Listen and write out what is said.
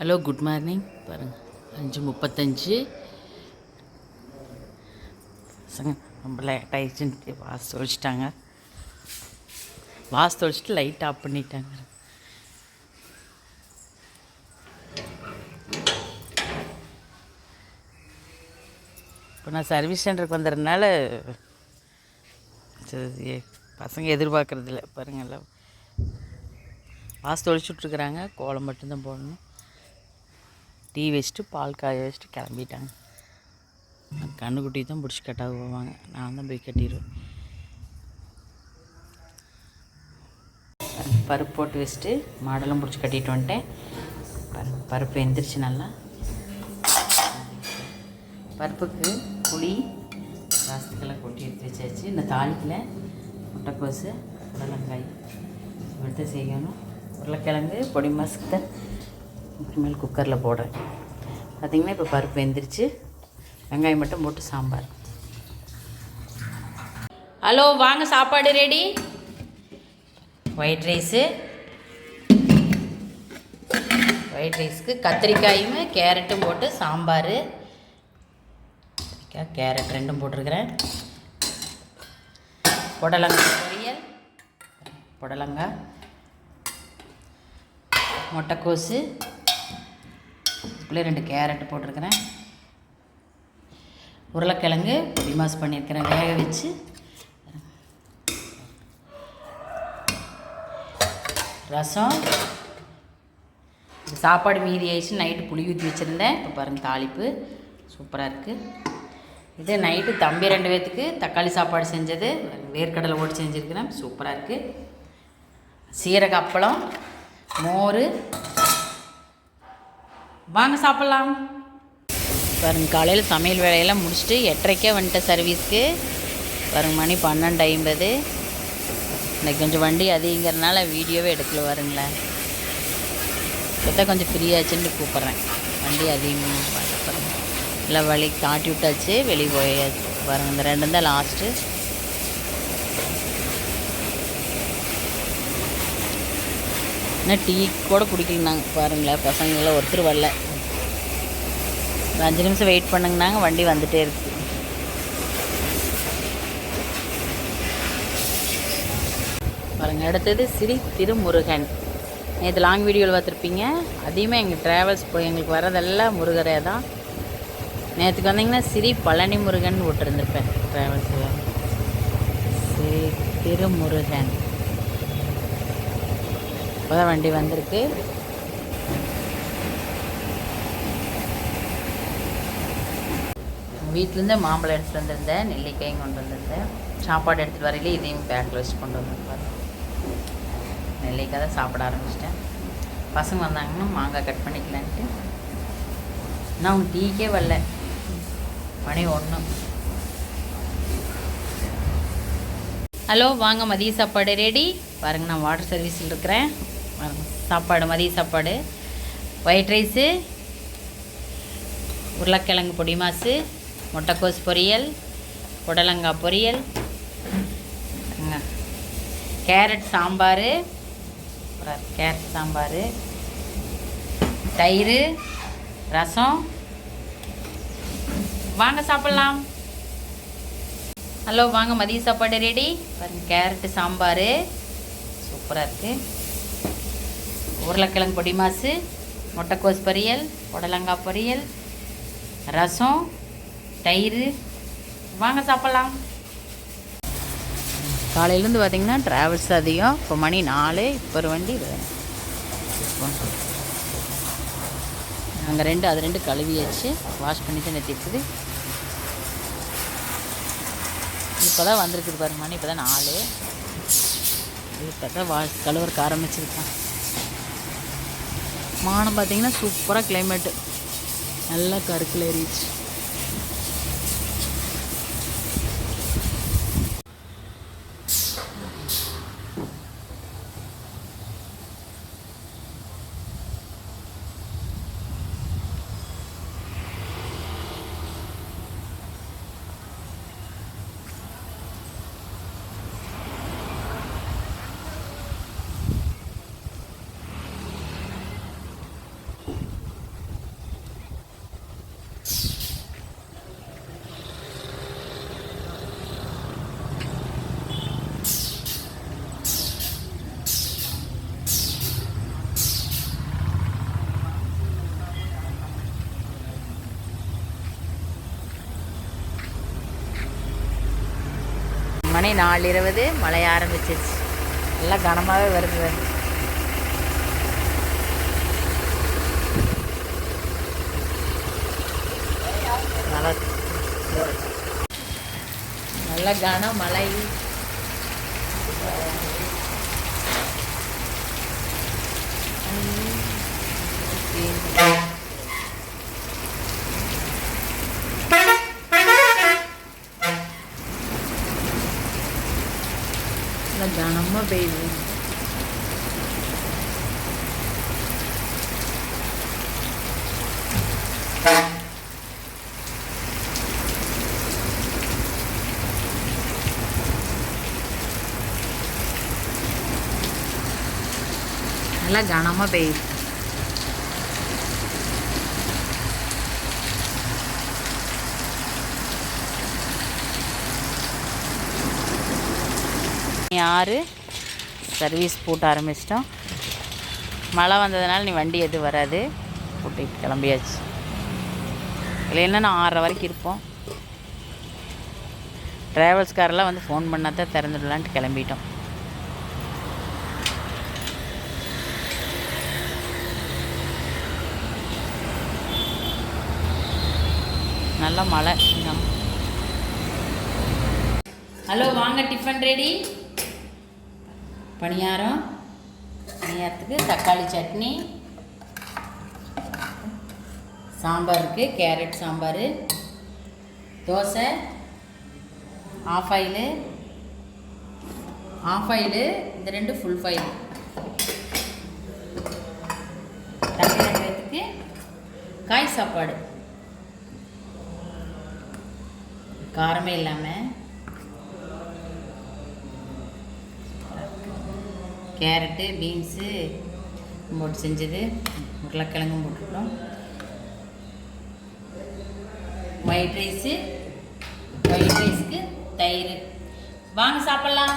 Hello good morning பாருங்கள் அஞ்சு முப்பத்தஞ்சு. பசங்க ரொம்ப லேட் ஆயிடுச்சுன்ட்டு வாசு தொழிச்சிட்டாங்க வாசு தொழிச்சிட்டு லைட் ஆஃப் பண்ணிட்டாங்க. இப்போ நான் சர்வீஸ் சென்டருக்கு வந்ததுனால சரி, பசங்க எதிர்பார்க்குறதில்ல. பாருங்கள் வாசு தொழிச்சு விட்ருக்குறாங்க கோலம் மட்டும்தான் போடணும். டீ வச்சுட்டு பால் காய வச்சுட்டு கிளம்பிட்டாங்க. கண்ணுக்குட்டி தான் பிடிச்சி கட்டாக போவாங்க. நான் தான் போய் கட்டிடுவேன். பருப்பு போட்டு வச்சுட்டு மாடெல்லாம் பிடிச்சி கட்டிட்டு வந்துட்டேன். பருப்பு பருப்பு எந்திரிச்சு நல்லா. பருப்புக்கு புளி ரசத்துக்கெல்லாம் கொட்டி எடுத்து வச்சாச்சு. இந்த தாளிக்கில் முட்டைக்கோசு புடலங்காய் எடுத்து செய்யணும். உருளைக்கிழங்கு பொடி மாசுக்கு தான் இனிமேல் குக்கரில் போடுறேன். பார்த்திங்கன்னா இப்போ பருப்பு வெந்துருச்சு. வெங்காயம் மட்டும் போட்டு சாம்பார். ஹலோ வாங்க சாப்பாடு ரெடி ஒயிட் ரைஸு ஒயிட் ரைஸ்க்கு கத்திரிக்காயும் கேரட்டும் போட்டு சாம்பார். கத்திரிக்காய் கேரட் ரெண்டும் போட்டிருக்கிறேன். புடலங்காய் பொரியல். புடலங்காய் முட்டைக்கோசு. இதுக்குள்ளே ரெண்டு கேரட் போட்டிருக்கிறேன். உருளைக்கிழங்கு பொடி மாஸ் பண்ணியிருக்கிறேன். வேக வச்சு. ரசம். சாப்பாடு மீதி ஆயிடுச்சு. நைட்டு புளி ஊற்றி வச்சுருந்தேன். இப்போ பாருங்கள் தாளிப்பு. சூப்பராக இருக்குது இது நைட்டு தம்பி ரெண்டு பேர்த்துக்கு தக்காளி சாப்பாடு செஞ்சது. வேர்க்கடலை ஓட்டு செஞ்சுருக்கிறேன். சூப்பராக இருக்குது சீரக அப்பளம் மோர் வாங்க சாப்பிட்லாம். பாருங்க காலையில் சமையல் வேலையெல்லாம் முடிச்சுட்டு எட்டரைக்கே வந்துட்ட சர்வீஸ்க்கு பாருங்க மணி பன்னெண்டு ஐம்பது. இன்னைக்கு கொஞ்சம் வண்டி அதிகங்கிறதுனால வீடியோவே எடுக்கல வருங்களேன் இப்போ கொஞ்சம் ஃப்ரீயாச்சுன்னு கூப்பிட்றேன். வண்டி அதிகமாக பார்த்துக்கிறேன் இல்லை வழி காட்டி விட்டாச்சு வெளியே போயாச்சு. பாருங்க இந்த ரெண்டு தான் லாஸ்ட்டு இன்னும் டீ கூட குடிக்கலனாங்க பாருங்களேன். பசங்களாம் ஒருத்தர் வரல. ஒரு அஞ்சு நிமிஷம் வெயிட் பண்ணுங்கனாங்க வண்டி வந்துட்டே இருக்கு. பாருங்க அடுத்தது ஸ்ரீ திருமுருகன். நேற்று லாங் வீடியோவில் பார்த்துருப்பீங்க. அதையுமே எங்கள் ட்ராவல்ஸ் போய் எங்களுக்கு வரதெல்லாம் முருகரே தான் நேற்றுக்கு வந்தீங்கன்னா ஸ்ரீ பழனி முருகன் விட்டுருந்துருப்பேன் ட்ராவல்ஸில் ஸ்ரீ திருமுருகன். இப்போதான் வண்டி வந்திருக்கு. வீட்டிலேருந்து மாம்பழம் எடுத்துகிட்டு வந்திருந்தேன் நெல்லிக்காயும் கொண்டு வந்திருந்தேன். சாப்பாடு எடுத்துகிட்டு வரையிலே இதையும் பேக்கில் வச்சு கொண்டு வந்திருப்பார் நெல்லிக்காய் தான் சாப்பிட ஆரம்பிச்சிட்டேன். பசங்க வந்தாங்கன்னா மாங்காய் கட் பண்ணிக்கலான்ட்டு. நான் அவங்க டீக்கே வரல. மணி ஒன்று ஹலோ வாங்க மதிய சாப்பாடு ரெடி பாருங்க நான் வாட்டர் சர்வீஸில் இருக்கிறேன். சாப்பாடு மதிய சாப்பாடு. ஒயிட் ரைஸு உருளைக்கிழங்கு பொடி மாசு முட்டைக்கோஸ் பொரியல் புடலங்காய் பொரியல் கேரட் சாம்பார் கேரட் சாம்பார் தயிர் ரசம். வாங்க சாப்பிட்லாம். ஹலோ வாங்க மதிய சாப்பாடு ரெடி பாருங்க கேரட்டு சாம்பார். சூப்பராக இருக்குது உருளைக்கிழங்கு பொடி மாசு முட்டைக்கோஸ் பொரியல் புடலங்காய் பொரியல் ரசம். தயிர். வாங்க சாப்பிட்லாம். காலையிலேருந்து பார்த்தீங்கன்னா ட்ராவல்ஸ் அதிகம். இப்போ மணி நாலு இப்போ ஒரு வண்டி நாங்கள் ரெண்டு அது ரெண்டு கழுவியாச்சு. வாஷ் பண்ணி தான் நெத்திருக்குது இப்போ தான் வந்திருக்குது பாருங்க மணி. இப்போ தான் நாலு. இப்போ தான் வா கழுவுறக்கு ஆரம்பிச்சிருக்கான். மானம் பார்த்தீங்கன்னா சூப்பராக கிளைமேட்டு நல்லா கருக்கில் ஏறிச்சு மணி நாலு இருபது மழை ஆரம்பிச்சிருச்சு. நல்லா கனமாகவே வருது. வருது நல்லா நல்ல கனமழை. மழை செம்ம பெய்யுது நல்லா கனமாக பெய்யுது யாரு? சர்வீஸ் போட்டு ஆரம்பிச்சிட்டோம். மழை வந்ததுனால நீ வண்டி எதுவும் வராது. கூட்டிகிட்டு கிளம்பியாச்சு. இல்லைன்னா நான் ஆறரை வரைக்கும் இருப்போம். டிராவல்ஸ்காரெல்லாம் வந்து ஃபோன் பண்ணால் தான் திறந்துடலான்ட்டு கிளம்பிட்டோம். நல்ல மழை. ஹலோ வாங்க டிஃபன் ரெடி பணியாரம் பணியாரத்துக்கு தக்காளி சட்னி சாம்பார் இருக்குது carrot sambar dosa half boil half boil இந்த ரெண்டு ஃபுல் ஃபைல் தண்ணி வைக்கிறதுக்கு காய் சாப்பாடு. காரமே இல்லாமல் கேரட்டு பீன்ஸு போட்டு செஞ்சது. உருளைக்கிழங்கும் போட்டுருக்கோம். ஒயிட் ரைஸு ஒயிட் ரைஸுக்கு தயிர். வாங்க சாப்பிட்லாம்.